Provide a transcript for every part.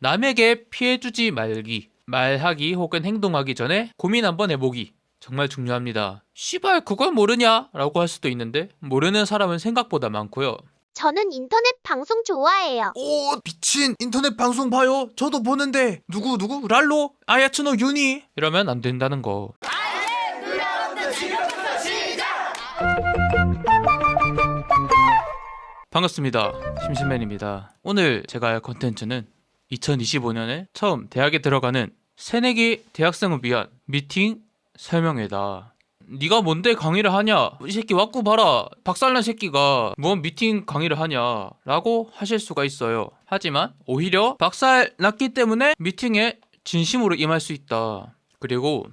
남에게 피해주지 말기. 말하기 혹은 행동하기 전에 고민 한번 해보기. 정말 중요합니다. 씨발, 그걸 모르냐? 라고 할 수도 있는데, 모르는 사람은 생각보다 많고요. 저는 인터넷 방송 좋아해요. 오, 미친 인터넷 방송 봐요. 저도 보는데 누구 누구 랄로 아야츠노 유니 이러면 안 된다는 거. 반갑습니다. 심심맨입니다. 오늘 제가 할 컨텐츠는 2025년에 처음 대학에 들어가는 새내기 대학생을 위한 미팅 설명회다. 네가 뭔데 강의를 하냐? 이 새끼 왔고 봐라. 박살난 새끼가 뭔 미팅 강의를 하냐 라고 하실 수가 있어요. 하지만 오히려 박살 났기 때문에 미팅에 진심으로 임할 수 있다. 그리고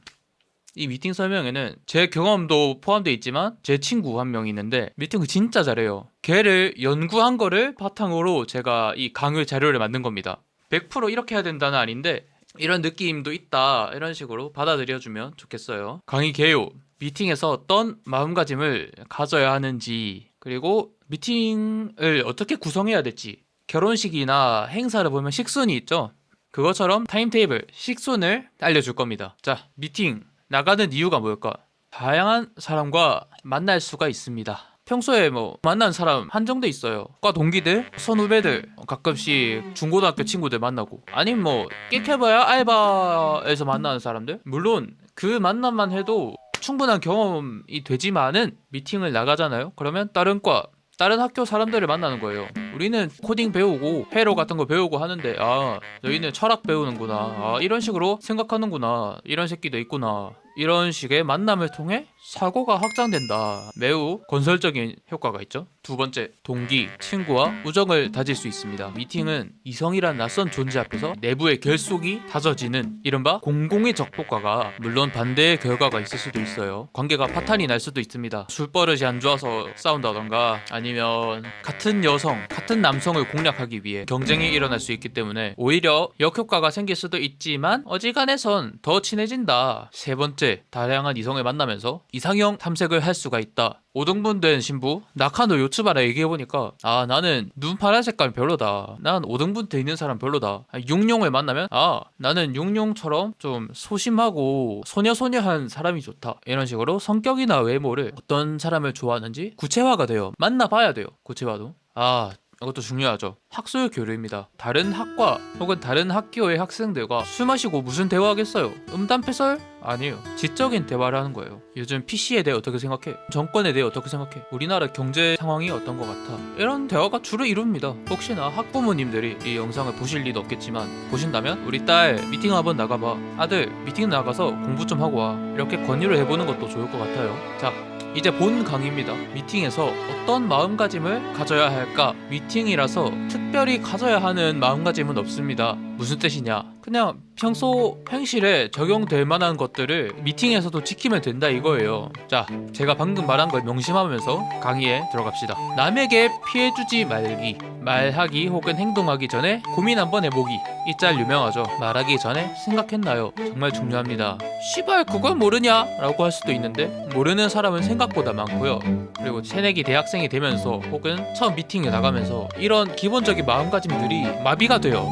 이 미팅 설명회는 제 경험도 포함되어 있지만 제 친구 한 명 있는데 미팅을 진짜 잘해요. 걔를 연구한 거를 바탕으로 제가 이 강의 자료를 만든 겁니다. 100% 이렇게 해야 된다는 아닌데 이런 느낌도 있다 이런 식으로 받아들여주면 좋겠어요. 강의 개요 미팅에서 어떤 마음가짐을 가져야 하는지 그리고 미팅을 어떻게 구성해야 될지 결혼식이나 행사를 보면 식순이 있죠. 그것처럼 타임테이블, 식순을 알려줄 겁니다. 자, 미팅 나가는 이유가 뭘까? 다양한 사람과 만날 수가 있습니다. 평소에 뭐 만난 사람 한정돼 있어요. 과 동기들, 선후배들, 가끔씩 중고등학교 친구들 만나고 아니면 뭐 깨켜봐야 알바에서 만나는 사람들. 물론 그 만남만 해도 충분한 경험이 되지만은 미팅을 나가잖아요. 그러면 다른 과 다른 학교 사람들을 만나는 거예요. 우리는 코딩 배우고 회로 같은 거 배우고 하는데 아 너희는 철학 배우는구나. 아 이런 식으로 생각하는구나. 이런 새끼도 있구나. 이런 식의 만남을 통해 사고가 확장된다. 매우 건설적인 효과가 있죠. 두 번째, 동기, 친구와 우정을 다질 수 있습니다. 미팅은 이성이란 낯선 존재 앞에서 내부의 결속이 다져지는 이른바 공공의 적효과가 물론 반대의 결과가 있을 수도 있어요. 관계가 파탄이 날 수도 있습니다. 술버릇이 안 좋아서 싸운다던가 아니면 같은 여성, 같은 남성을 공략하기 위해 경쟁이 일어날 수 있기 때문에 오히려 역효과가 생길 수도 있지만 어지간해선 더 친해진다. 세 번째, 다양한 이성을 만나면서 이상형 탐색을 할 수가 있다. 5등분 된 신부 나카노 요츠바라 얘기해보니까 아 나는 눈 파란 색깔 별로다. 난 5등분 돼 있는 사람 별로다. 아, 육룡을 만나면 아 나는 육룡처럼 좀 소심하고 소녀소녀한 사람이 좋다. 이런 식으로 성격이나 외모를 어떤 사람을 좋아하는지 구체화가 돼요. 만나봐야 돼요 구체화도. 아 이것도 중요하죠. 학술 교류입니다. 다른 학과 혹은 다른 학교의 학생들과 술 마시고 무슨 대화하겠어요? 음담패설? 아니에요. 지적인 대화를 하는 거예요. 요즘 PC에 대해 어떻게 생각해? 정권에 대해 어떻게 생각해? 우리나라 경제 상황이 어떤 것 같아? 이런 대화가 주로 이룹니다. 혹시나 학부모님들이 이 영상을 보실 리도 없겠지만 보신다면 우리 딸 미팅 한번 나가봐. 아들 미팅 나가서 공부 좀 하고 와. 이렇게 권유를 해보는 것도 좋을 것 같아요. 자, 이제 본 강의입니다. 미팅에서 어떤 마음가짐을 가져야 할까? 미팅이라서 특별히 가져야 하는 마음가짐은 없습니다. 무슨 뜻이냐? 그냥 평소 행실에 적용될 만한 것들을 미팅에서도 지키면 된다 이거예요. 자, 제가 방금 말한 걸 명심하면서 강의에 들어갑시다. 남에게 피해주지 말기. 말하기 혹은 행동하기 전에 고민 한번 해보기. 이 짤 유명하죠. 말하기 전에 생각했나요? 정말 중요합니다. 씨발 그걸 모르냐? 라고 할 수도 있는데 모르는 사람은 생각보다 많고요. 그리고 새내기 대학생이 되면서 혹은 처음 미팅에 나가면서 이런 기본적인 마음가짐들이 마비가 돼요.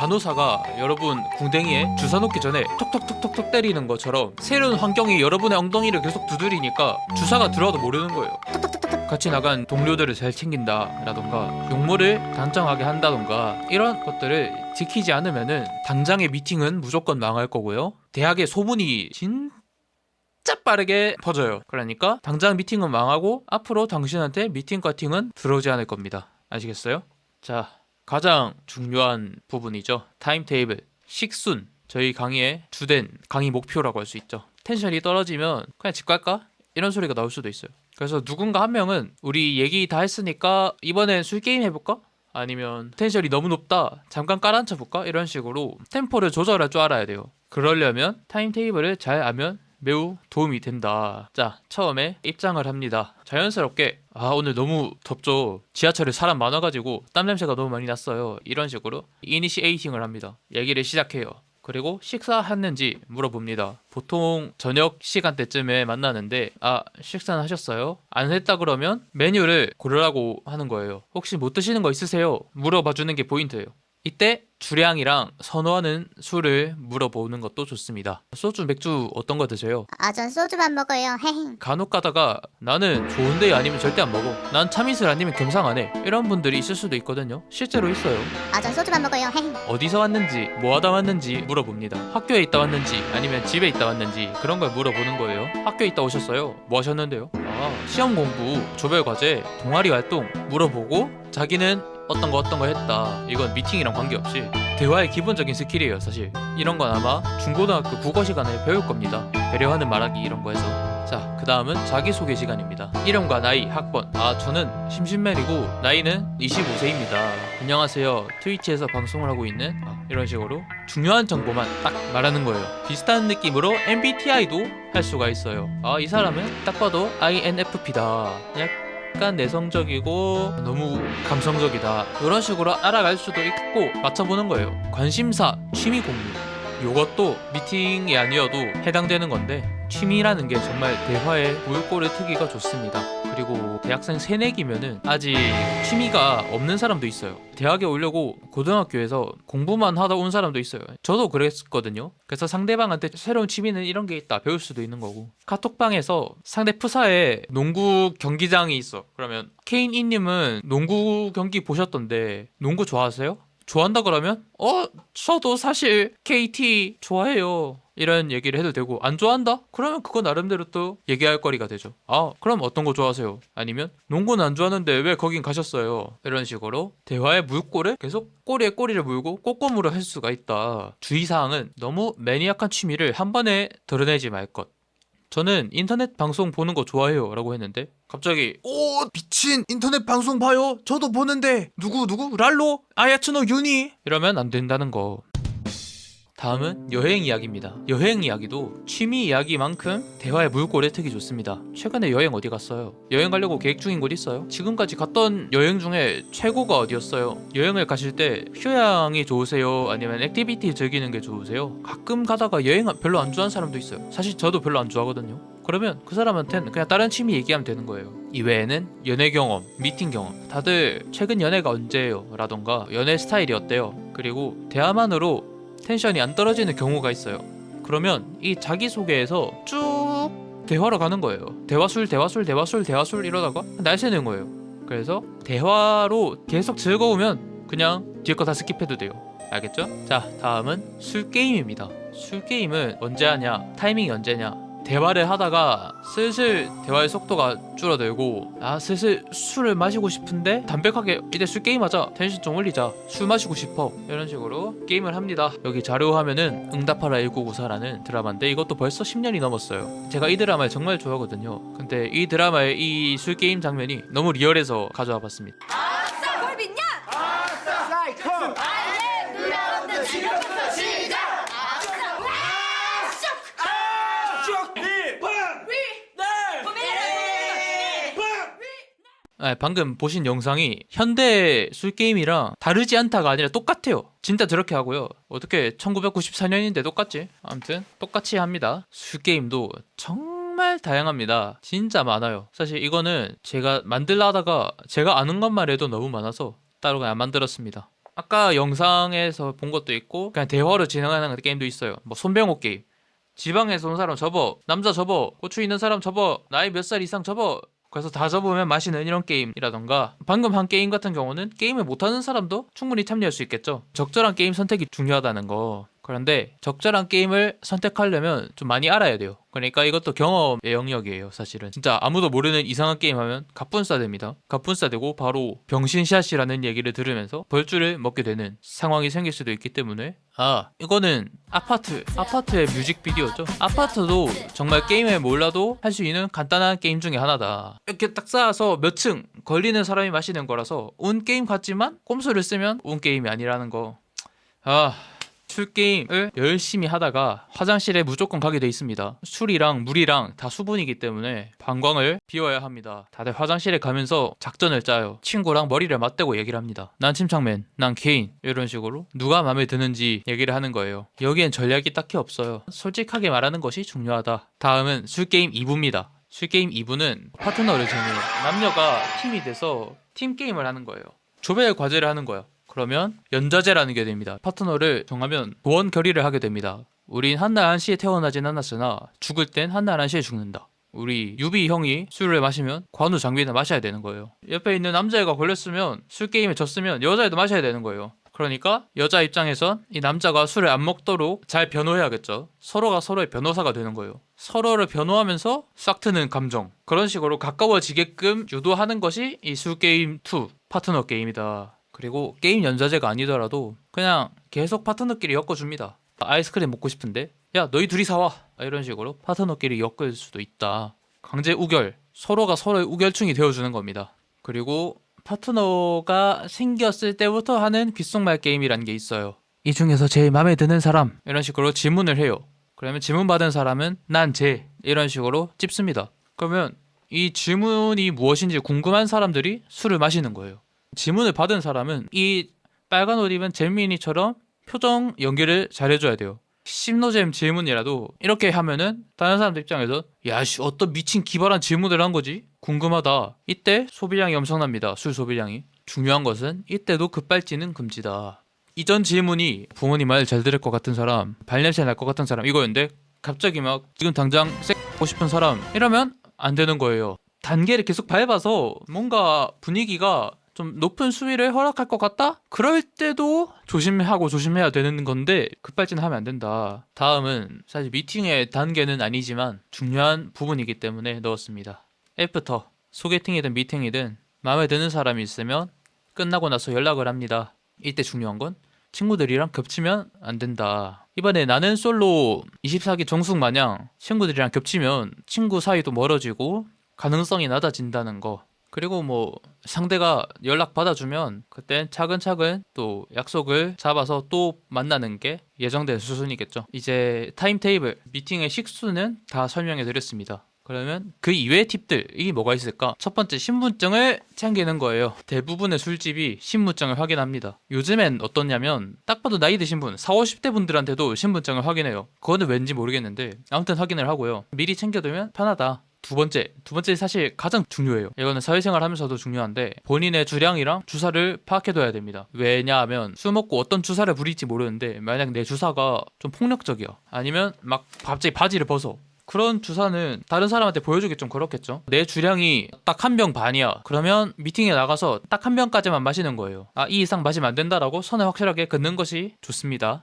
그 간호사가 여러분 궁뎅이에 주사 놓기 전에 톡톡톡톡톡 때리는 것처럼 새로운 환경이 여러분의 엉덩이를 계속 두드리니까 주사가 들어와도 모르는 거예요. 같이 나간 동료들을 잘 챙긴다라던가 용모를 단정하게 한다던가 이런 것들을 지키지 않으면은 당장의 미팅은 무조건 망할 거고요. 대학의 소문이 진 진짜 빠르게 퍼져요. 그러니까 당장 미팅은 망하고 앞으로 당신한테 미팅 커팅은 들어오지 않을 겁니다. 아시겠어요? 자, 가장 중요한 부분이죠. 타임테이블, 식순. 저희 강의의 주된 강의 목표라고 할 수 있죠. 텐션이 떨어지면 그냥 집 갈까? 이런 소리가 나올 수도 있어요. 그래서 누군가 한 명은 우리 얘기 다 했으니까 이번엔 술 게임 해볼까? 아니면 텐션이 너무 높다. 잠깐 깔아앉혀 볼까? 이런 식으로 템포를 조절할 줄 알아야 돼요. 그러려면 타임테이블을 잘 알면 매우 도움이 된다. 자, 처음에 입장을 합니다. 자연스럽게 아 오늘 너무 덥죠. 지하철에 사람 많아가지고 땀 냄새가 너무 많이 났어요. 이런 식으로 이니시에이팅을 합니다. 얘기를 시작해요. 그리고 식사했는지 물어봅니다. 보통 저녁 시간대쯤에 만나는데 아 식사는 하셨어요? 안 했다 그러면 메뉴를 고르라고 하는 거예요. 혹시 못 드시는 거 있으세요? 물어봐 주는 게 포인트예요. 이때 주량이랑 선호하는 술을 물어보는 것도 좋습니다. 소주, 맥주 어떤 거 드세요? 아, 전 소주만 먹어요. 헤헤. 간혹 가다가 나는 좋은데 아니면 절대 안 먹어. 난 참이슬 아니면 겸상 안 해. 이런 분들이 있을 수도 있거든요. 실제로 있어요. 아, 전 소주만 먹어요. 헤헤. 어디서 왔는지, 뭐 하다 왔는지 물어봅니다. 학교에 있다 왔는지, 아니면 집에 있다 왔는지 그런 걸 물어보는 거예요. 학교에 있다 오셨어요. 뭐 하셨는데요? 아, 시험 공부, 조별 과제, 동아리 활동 물어보고 자기는 어떤 거 어떤 거 했다. 이건 미팅이랑 관계없이 대화의 기본적인 스킬이에요, 사실. 이런 건 아마 중고등학교 국어 시간에 배울 겁니다. 배려하는 말하기 이런 거에서. 자, 그 다음은 자기소개 시간입니다. 이름과 나이, 학번. 아, 저는 심신맨이고, 나이는 25세입니다. 안녕하세요. 트위치에서 방송을 하고 있는, 아, 이런 식으로 중요한 정보만 딱 말하는 거예요. 비슷한 느낌으로 MBTI도 할 수가 있어요. 아, 이 사람은 딱 봐도 INFP다. 약간 내성적이고, 너무 감성적이다. 이런 식으로 알아갈 수도 있고, 맞춰보는 거예요. 관심사, 취미 공유. 요것도 미팅이 아니어도 해당되는 건데 취미라는 게 정말 대화의 물꼬를 트기가 좋습니다. 그리고 대학생 새내기면은 아직 취미가 없는 사람도 있어요. 대학에 오려고 고등학교에서 공부만 하다 온 사람도 있어요. 저도 그랬거든요. 그래서 상대방한테 새로운 취미는 이런 게 있다 배울 수도 있는 거고 카톡방에서 상대 푸사에 농구 경기장이 있어. 그러면 케인 이님은 농구 경기 보셨던데 농구 좋아하세요? 좋아한다 그러면 어 저도 사실 KT 좋아해요. 이런 얘기를 해도 되고 안 좋아한다? 그러면 그거 나름대로 또 얘기할 거리가 되죠. 아 그럼 어떤 거 좋아하세요? 아니면 농구는 안 좋아하는데 왜 거긴 가셨어요? 이런 식으로 대화의 물꼬를 계속 꼬리에 꼬리를 물고 꼬꼬무를 할 수가 있다. 주의사항은 너무 매니악한 취미를 한 번에 드러내지 말 것 저는 인터넷 방송 보는 거 좋아해요 라고 했는데 갑자기 오 미친 인터넷 방송 봐요? 저도 보는데. 누구 누구? 랄로? 아야츠노 유니? 이러면 안 된다는 거 다음은 여행 이야기입니다 여행 이야기도 취미 이야기만큼 대화의 물꼬를 트기 좋습니다 최근에 여행 어디 갔어요? 여행 가려고 계획 중인 곳 있어요? 지금까지 갔던 여행 중에 최고가 어디였어요? 여행을 가실 때 휴양이 좋으세요? 아니면 액티비티 즐기는 게 좋으세요? 가끔 가다가 여행 별로 안 좋아하는 사람도 있어요 사실 저도 별로 안 좋아하거든요 그러면 그 사람한테는 그냥 다른 취미 얘기하면 되는 거예요. 이외에는 연애 경험, 미팅 경험. 다들 최근 연애가 언제예요? 라던가 연애 스타일이 어때요? 그리고 대화만으로 텐션이 안 떨어지는 경우가 있어요. 그러면 이 자기소개에서 쭉 대화로 가는 거예요. 대화술, 대화술, 대화술, 대화술 이러다가 날 새는 거예요. 그래서 대화로 계속 즐거우면 그냥 뒤에 거 다 스킵해도 돼요. 알겠죠? 자, 다음은 술 게임입니다. 술 게임은 언제 하냐? 타이밍이 언제냐? 대화를 하다가 슬슬 대화의 속도가 줄어들고 아 슬슬 술을 마시고 싶은데 담백하게 이제 술 게임하자 텐션 좀 올리자 술 마시고 싶어 이런 식으로 게임을 합니다. 여기 자료 화면은 응답하라 1994라는 드라마인데 이것도 벌써 10년이 넘었어요. 제가 이 드라마를 정말 좋아하거든요. 근데 이 드라마의 이 술 게임 장면이 너무 리얼해서 가져와 봤습니다 아, 방금 보신 영상이 현대 술 게임이랑 다르지 않다가 아니라 똑같아요. 진짜 저렇게 하고요. 어떻게 1994년인데 똑같지? 아무튼 똑같이 합니다. 술 게임도 정말 다양합니다. 진짜 많아요. 사실 이거는 제가 만들라 하다가 제가 아는 것만 해도 너무 많아서 따로 그냥 만들었습니다. 아까 영상에서 본 것도 있고 그냥 대화로 진행하는 게임도 있어요. 뭐 손병호 게임. 지방에서 온 사람 접어 남자 접어 고추 있는 사람 접어 나이 몇 살 이상 접어 그래서 다 접으면 마시는 이런 게임이라던가 방금 한 게임 같은 경우는 게임을 못하는 사람도 충분히 참여할 수 있겠죠. 적절한 게임 선택이 중요하다는 거 그런데 적절한 게임을 선택하려면 좀 많이 알아야 돼요. 그러니까 이것도 경험의 영역이에요 사실은. 진짜 아무도 모르는 이상한 게임 하면 갑분싸 됩니다. 갑분싸 되고 바로 병신샷이라는 얘기를 들으면서 벌주를 먹게 되는 상황이 생길 수도 있기 때문에. 아 이거는 아파트 아파트의 뮤직비디오죠. 아파트도 정말 게임을 몰라도 할 수 있는 간단한 게임 중에 하나다. 이렇게 딱 쌓아서 몇 층 걸리는 사람이 마시는 거라서 운 게임 같지만 꼼수를 쓰면 운 게임이 아니라는 거 아 술 게임을 열심히 하다가 화장실에 무조건 가게 돼 있습니다. 술이랑 물이랑 다 수분이기 때문에 방광을 비워야 합니다. 다들 화장실에 가면서 작전을 짜요. 친구랑 머리를 맞대고 얘기를 합니다. 난 침착맨, 난 케인 이런 식으로 누가 마음에 드는지 얘기를 하는 거예요. 여기엔 전략이 딱히 없어요. 솔직하게 말하는 것이 중요하다. 다음은 술 게임 2부입니다. 술 게임 2부는 파트너를 정해요. 남녀가 팀이 돼서 팀 게임을 하는 거예요. 조별 과제를 하는 거예요. 그러면 연좌제라는 게 됩니다. 파트너를 정하면 도원 결의를 하게 됩니다. 우린 한날 한시에 태어나진 않았으나 죽을 땐 한날 한시에 죽는다. 우리 유비 형이 술을 마시면 관우 장비는 마셔야 되는 거예요. 옆에 있는 남자애가 걸렸으면 술 게임에 졌으면 여자애도 마셔야 되는 거예요. 그러니까 여자 입장에선 이 남자가 술을 안 먹도록 잘 변호해야겠죠. 서로가 서로의 변호사가 되는 거예요. 서로를 변호하면서 싹 트는 감정. 그런 식으로 가까워지게끔 유도하는 것이 이 술 게임 2 파트너 게임이다. 그리고 게임 연자제가 아니더라도 그냥 계속 파트너끼리 엮어줍니다. 아이스크림 먹고 싶은데 야 너희 둘이 사와 이런 식으로 파트너끼리 엮을 수도 있다. 강제 우결 서로가 서로의 우결충이 되어주는 겁니다. 그리고 파트너가 생겼을 때부터 하는 귓속말 게임이라는 게 있어요. 이 중에서 제일 마음에 드는 사람 이런 식으로 질문을 해요. 그러면 질문 받은 사람은 난쟤 이런 식으로 찝습니다. 그러면 이 질문이 무엇인지 궁금한 사람들이 술을 마시는 거예요. 질문을 받은 사람은 이 빨간 옷 입은 잼민이처럼 표정 연기를 잘 해줘야 돼요. 심노잼 질문이라도 이렇게 하면은 다른 사람들 입장에서 야씨 어떤 미친 기발한 질문을 한 거지 궁금하다. 이때 소비량이 엄청납니다. 술 소비량이 중요한 것은 이때도 급발진은 금지다. 이전 질문이 부모님 말 잘 들을 것 같은 사람, 발냄새 날 것 같은 사람 이거였는데 갑자기 막 지금 당장 섹고 싶은 사람 이러면 안 되는 거예요. 단계를 계속 밟아서 뭔가 분위기가 좀 높은 수위를 허락할 것 같다? 그럴 때도 조심하고 조심해야 되는 건데 급발진하면 안 된다. 다음은 사실 미팅의 단계는 아니지만 중요한 부분이기 때문에 넣었습니다. 애프터 소개팅이든 미팅이든 마음에 드는 사람이 있으면 끝나고 나서 연락을 합니다. 이때 중요한 건 친구들이랑 겹치면 안 된다. 이번에 나는 솔로 24기 정숙 마냥 친구들이랑 겹치면 친구 사이도 멀어지고 가능성이 낮아진다는 거. 그리고 뭐 상대가 연락 받아주면 그땐 차근차근 또 약속을 잡아서 또 만나는 게 예정된 수순이겠죠. 이제 타임테이블, 미팅의 식수는 다 설명해 드렸습니다. 그러면 그 이외의 팁들이 뭐가 있을까? 첫 번째 신분증을 챙기는 거예요. 대부분의 술집이 신분증을 확인합니다. 요즘엔 어떻냐면 딱 봐도 나이 드신 분, 40, 50대 분들한테도 신분증을 확인해요. 그거는 왠지 모르겠는데 아무튼 확인을 하고요. 미리 챙겨두면 편하다. 두 번째, 두 번째 사실 가장 중요해요. 이거는 사회생활 하면서도 중요한데 본인의 주량이랑 주사를 파악해둬야 됩니다. 왜냐하면 술 먹고 어떤 주사를 부릴지 모르는데 만약 내 주사가 좀 폭력적이야. 아니면 막 갑자기 바지를 벗어. 그런 주사는 다른 사람한테 보여주기 좀 그렇겠죠. 내 주량이 딱 한 병 반이야. 그러면 미팅에 나가서 딱 한 병까지만 마시는 거예요. 아, 이 이상 마시면 안 된다라고 선을 확실하게 긋는 것이 좋습니다.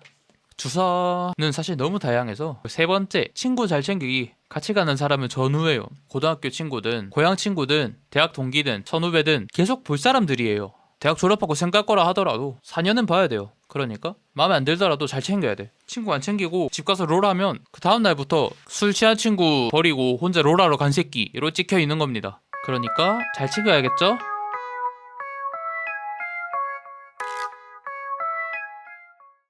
주사는 사실 너무 다양해서 세 번째 친구 잘 챙기기 같이 가는 사람은 전후예요. 고등학교 친구든 고향 친구든 대학 동기든 선후배든 계속 볼 사람들이에요. 대학 졸업하고 생각 거라 하더라도 4년은 봐야 돼요. 그러니까 마음에 안 들더라도 잘 챙겨야 돼. 친구 안 챙기고 집 가서 롤하면 그 다음날부터 술 취한 친구 버리고 혼자 롤하러 간 새끼로 찍혀 있는 겁니다. 그러니까 잘 챙겨야겠죠